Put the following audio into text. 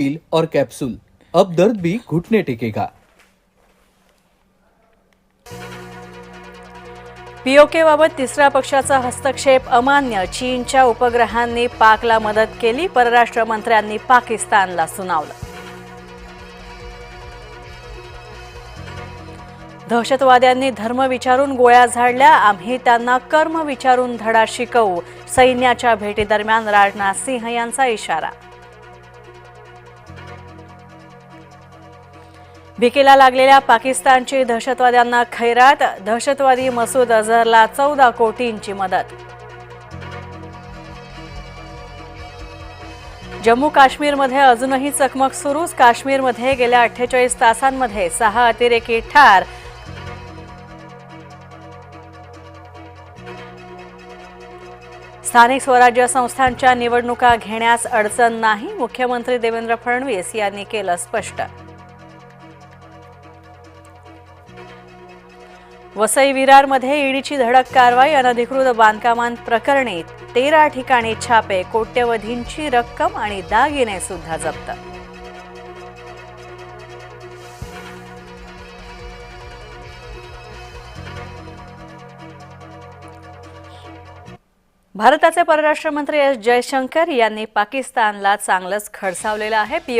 Peel और capsule अब दर्द भी घुटने टेकेगा. पीओकेबाबत तिसऱ्या पक्षाचा हस्तक्षेप अमान्य. चीनच्या उपग्रहांनी पाकला मदत केली. परराष्ट्र मंत्र्यांनी पाकिस्तानला सुनावलं. दहशतवाद्यांनी धर्म विचारून गोळ्या झाडल्या. आम्ही त्यांना कर्म विचारून धडा शिकवू. सैन्याच्या भेटीदरम्यान राजनाथ सिंह यांचा इशारा. भिकेला लागलेल्या पाकिस्तानची दहशतवाद्यांना खैरात दहशतवादी मसूद अझहरला चौदा कोटींची मदत. जम्मू काश्मीरमध्ये अजूनही चकमक सुरूच. काश्मीरमध्ये गेल्या अठ्ठेचाळीस तासांमध्ये सहा अतिरेकी ठार. स्थानिक स्वराज्य संस्थांच्या निवडणुका घेण्यास अडचण नाही मुख्यमंत्री देवेंद्र फडणवीस यांनी केलं स्पष्ट. वसई विरारमध्ये ईडीची धडक कारवाई अनधिकृत बांधकामांप्रकरणी तेरा ठिकाणी छापे कोट्यवधींची रक्कम आणि दागिने सुद्धा जप्त. भारताचे परराष्ट्र मंत्री एस जयशंकर यांनी पाकिस्तानला चांगलंच खडसावलेलं आहे.